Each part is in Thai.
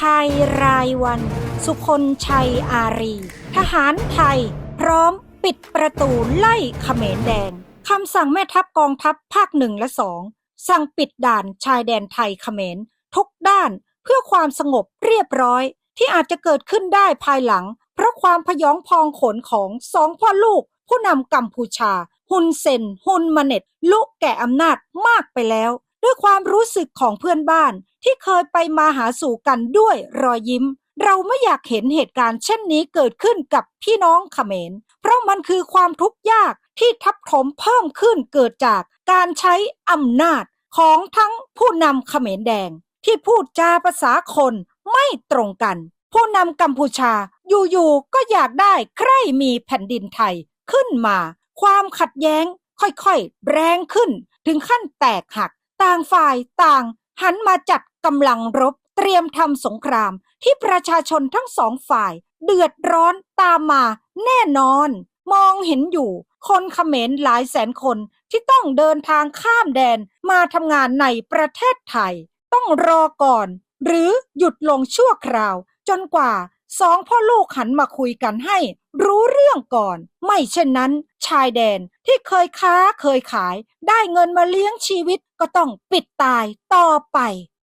ภายรายวัน สุคนชัยอารี ทหารไทย พร้อมปิดประตูไล่เขมรแดงคำสั่งแม่ทัพกองทัพภาคหนึ่งและสองสั่งปิดด่านชายแดนไทยเขมรทุกด้านเพื่อความสงบเรียบร้อย ที่อาจจะเกิดขึ้นได้ภายหลัง เพราะความพยองพองขนของสองพ่อลูก ผู้นำกัมพูชา ฮุนเซน ฮุนมาเน็ตลุกแก่อำนาจมากไปแล้ว ด้วยความรู้สึกของเพื่อนบ้านที่เคยไปมาหาสู่กันด้วยรอยยิ้ม เราไม่อยากเห็นเหตุการณ์เช่นนี้เกิดขึ้นกับพี่น้องเขมร เพราะมันคือความทุกข์ยากที่ทับถมเพิ่มขึ้นเกิดจากการใช้อำนาจของทั้งผู้นำเขมรแดง ที่พูดจาภาษาคนไม่ตรงกัน ผู้นำกัมพูชาอยู่ๆก็อยากได้ใครมีแผ่นดินไทยขึ้นมา ความขัดแย้งค่อยๆ แรงขึ้น ถึงขั้นแตกหัก ต่างฝ่ายต่าง หันมาจัดกำลังรบเตรียมทำสงครามที่ประชาชนทั้งสองฝ่าย เดือดร้อนตามมาแน่นอน มองเห็นอยู่ คนเขมรหลายแสนคนที่ต้องเดินทางข้ามแดนมาทำงานในประเทศไทย ต้องรอก่อน หรือหยุดลงชั่วคราว จนกว่า สองพ่อลูกหันมาคุยกันให้ รู้เรื่องก่อน ไม่เช่นนั้น ชายแดนที่เคยค้าเคยขาย ได้เงินมาเลี้ยงชีวิตก็ต้องปิดตายต่อไป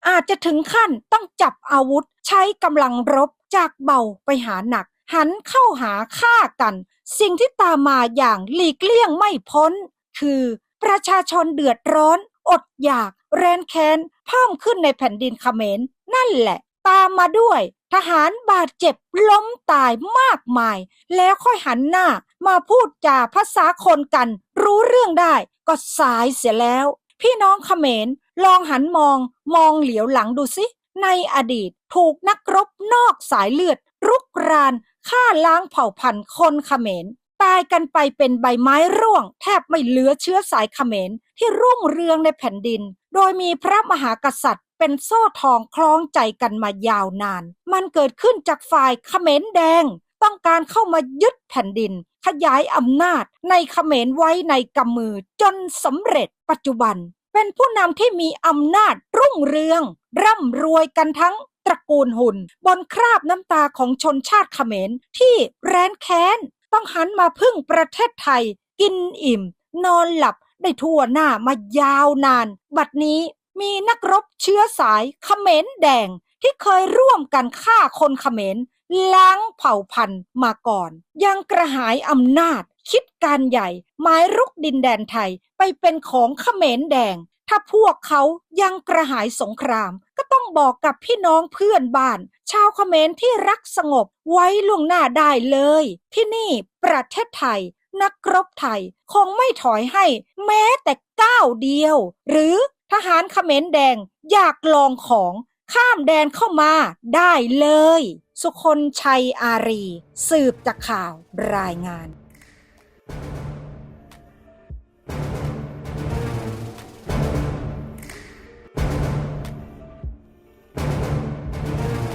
อาจจะถึงขั้นต้องจับอาวุธ ใช้กำลังรบจากเบาไปหาหนัก หันเข้าหาฆ่ากัน สิ่งที่ตามมาอย่างหลีกเลี่ยงไม่พ้น คือ ประชาชนเดือดร้อน อดอยาก แรนแค้นเพิ่มขึ้นในแผ่นดินเขมรนั่นแหละ ตามมาด้วย ทหารบาดเจ็บล้มตายมากมาย แล้วค่อยหันหน้ามาพูดจาภาษาคนกัน รู้เรื่องได้ก็สายเสียแล้ว พี่น้องเขมรลองหันมองมองเหลียวหลังดูสิ ในอดีตถูกนักรบนอกสายเลือด รุกรานฆ่าล้างเผ่าพันธุ์คนเขมรตายกันไปเป็นใบไม้ร่วง แทบไม่เหลือเชื้อสายเขมรที่รุ่งเรืองในแผ่นดิน โดยมีพระมหากษัตริย์ เป็นโซ่ทองคล้องใจกันมายาวนาน มันเกิดขึ้นจากฝ่ายเขมรแดง ต้องการเข้ามายึดแผ่นดิน ขยายอำนาจในเขมรไว้ในกำมือจนสำเร็จปัจจุบัน เป็นผู้นำที่มีอำนาจรุ่งเรือง ร่ำรวยกันทั้งตระกูลหุ่น บนคราบน้ำตาของชนชาติเขมรที่แร้นแค้น ต้องหันมาพึ่งประเทศไทย กินอิ่ม นอนหลับได้ทั่วหน้ามายาวนาน บัดนี้ มีนักรบเชื้อสายเขมรแดงที่เคยร่วมกันฆ่าคนเขมรล้างเผ่าพันธุ์มาก่อน ยังกระหายอำนาจ คิดการใหญ่หมายรุกดินแดนไทยไปเป็นของเขมรแดง ถ้าพวกเขายังกระหายสงคราม ก็ต้องบอกกับพี่น้องเพื่อนบ้าน ชาวเขมรที่รักสงบไว้ล่วงหน้าได้เลย ที่นี่ประเทศไทยนักรบไทยคงไม่ถอยให้แม้แต่ก้าวเดียว หรือ ทหารเขมรแดงอยากลองของข้ามแดนเข้ามาได้เลย สุคนชัยอารี สืบจากข่าวรายงาน